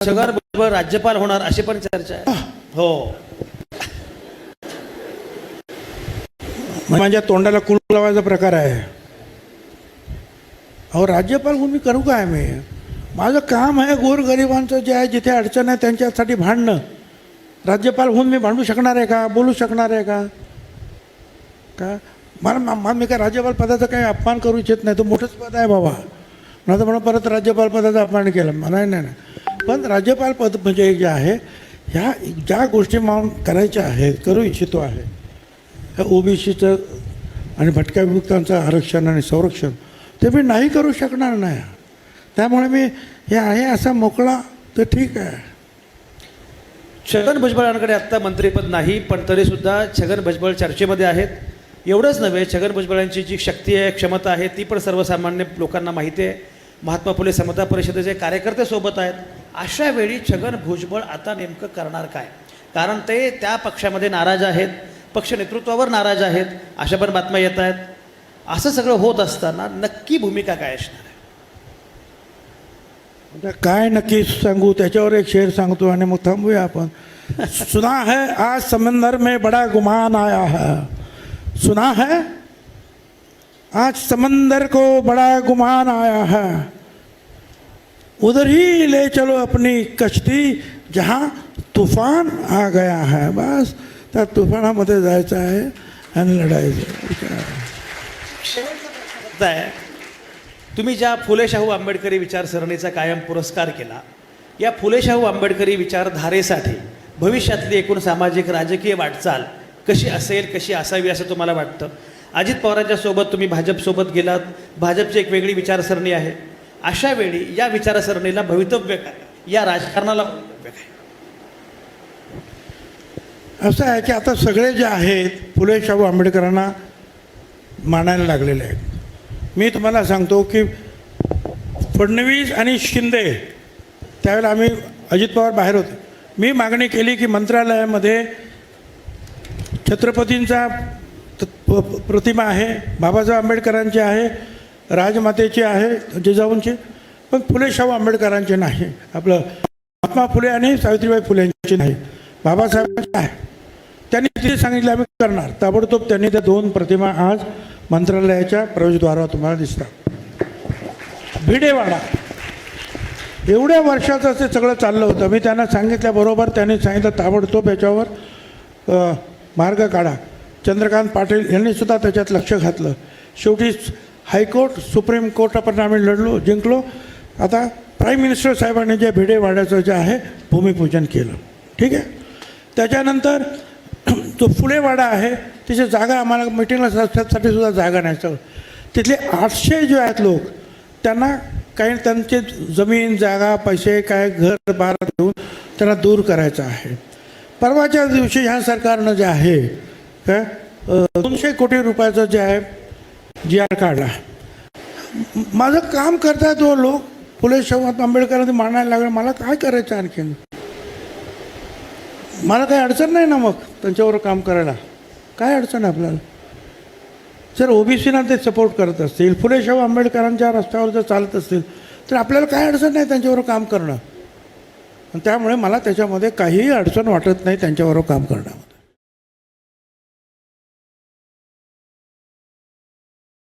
छगन बरोबर राज्यपाल होणार अशी पण चर्चा आहे. हो. माझ्या तोंडाला कुल लावायचा प्रकार आहे. अहो राज्यपाल म्हणून मी करू काय मी? माझं काम आहे गोरगरिबांचं जे आहे जिथे अडचण आहे त्यांच्यासाठी भांडणं. राज्यपाल होऊन मी भांडू शकणार आहे का? बोलू शकणार आहे का? का? मला मी काय राज्यपाल पदाचा काही अपमान करू इच्छित नाही. तो मोठंच पद आहे बाबा. मला तर म्हणून परत राज्यपाल पदाचा अपमान केला. मला नाही नाही. पण राज्यपाल पद म्हणजे जे आहे ह्या ज्या गोष्टी मान करायच्या आहेत करू इच्छितो आहे. ह्या ओबीसीचं आणि भटक्या विमुक्तांचं आरक्षण आणि संरक्षण ते मी नाही करू शकणार नाही. त्यामुळे मी हे आहे असा मोकळा तर ठीक आहे. छगन भुजबळांकडे आत्ता मंत्रिपद नाही पण तरीसुद्धा छगन भुजबळ चर्चेमध्ये आहेत. एवढंच नव्हे छगन भुजबळांची जी शक्ती आहे क्षमता आहे ती पण सर्वसामान्य लोकांना माहिती आहे. महात्मा फुले समता परिषदेचे कार्यकर्ते सोबत आहेत. अशा वेळी छगन भुजबळ आता नेमकं करणार काय? कारण ते त्या पक्षामध्ये नाराज आहेत पक्ष नेतृत्वावर नाराज आहेत अशा पण बातम्या येत आहेत. असं सगळं होत असताना नक्की भूमिका काय असणार आहे? काय नक्की सांगू? त्याच्यावर एक शेर सांगतो आणि मग थांबूया आपण. सुना है आज समंदर में बड़ा गुमान आया है। सुना है आज समंदर को बड़ा गुमान आया है। उधर ही ले चलो अपनी कश्ती जहाँ तूफान आ गया है बस। त्या तुफानामध्ये जायचं आहे आणि लढायचं आहे तुम्ही ज्या फुले शाहू आंबेडकरी विचारसरणीचा कायम पुरस्कार केला या फुले शाहू आंबेडकरी विचारधारेसाठी भविष्यातली एकूण सामाजिक राजकीय वाटचाल कशी असेल कशी असावी असं तुम्हाला वाटतं? अजित पवारांच्या सोबत तुम्ही भाजपसोबत गेलात. भाजपची एक वेगळी विचारसरणी आहे. अशा वेळी या विचारसरणीला भवितव्य काय? या राजकारणाला भवितव्य काय? असं आहे की आता सगळे जे आहेत फुले शाहू आंबेडकरांना मानायला लागलेले आहेत. मी तुम्हाला सांगतो की फडणवीस आणि शिंदे त्यावेळेला आम्ही अजित पवार बाहेर होते. मी मागणी केली की मंत्रालयामध्ये छत्रपतींचा त- प- प्रतिमा आहे बाबासाहेब आंबेडकरांची आहे राजमातेची आहे जिजाऊंची पण फुले शाहू आंबेडकरांचे नाही. आपलं महात्मा फुले आणि सावित्रीबाई फुलेंची नाही. बाबासाहेबांची आहे त्यांनी तिथे सांगितलं आम्ही करणार. ताबडतोब त्यांनी त्या दोन प्रतिमा आज मंत्रालयाच्या प्रवेशद्वारावर तुम्हाला दिसतात. भिडेवाडा. एवढ्या वर्षाचं ते सगळं चाललं होतं. मी त्यांना सांगितल्याबरोबर त्यांनी सांगितलं ताबडतोब याच्यावर मार्ग काढा. चंद्रकांत पाटील यांनी सुद्धा त्याच्यात लक्ष घातलं. शेवटी हायकोर्ट सुप्रीम कोर्ट आपण आम्ही लढलो जिंकलो. आता प्राईम मिनिस्टर साहेबांनी जे भिडेवाड्याचं जे आहे भूमिपूजन केलं. ठीक आहे? त्याच्यानंतर जो फुलेवाडा आहे तिची जागा आम्हाला मिटिंगला साठी सुद्धा जागा नाही तिथले आठशे जे आहेत लोक त्यांना काही त्यांचे जमीन जागा पैसे काय घर बार देऊन त्यांना दूर करायचं आहे. परवाच्या दिवशी ह्या सरकारनं जे आहे काय दोनशे कोटी रुपयाचं जे आहे जी आर काढला. माझं काम करतात तो लोक. फुले शाहू आंबेडकरांनी मांडायला लागलं. मला काय करायचं आणखीन? मला काही अडचण नाही ना मग त्यांच्यावर काम करायला. काय अडचण आहे आपल्याला? जर ओबीसीना ते सपोर्ट करत असतील फुले शाहू आंबेडकरांच्या रस्त्यावर जर चालत असतील तर आपल्याला काय अडचण नाही त्यांच्यावर काम करणं. त्यामुळे मला त्याच्यामध्ये काहीही अडचण वाटत नाही त्यांच्याबरोबर काम करणं.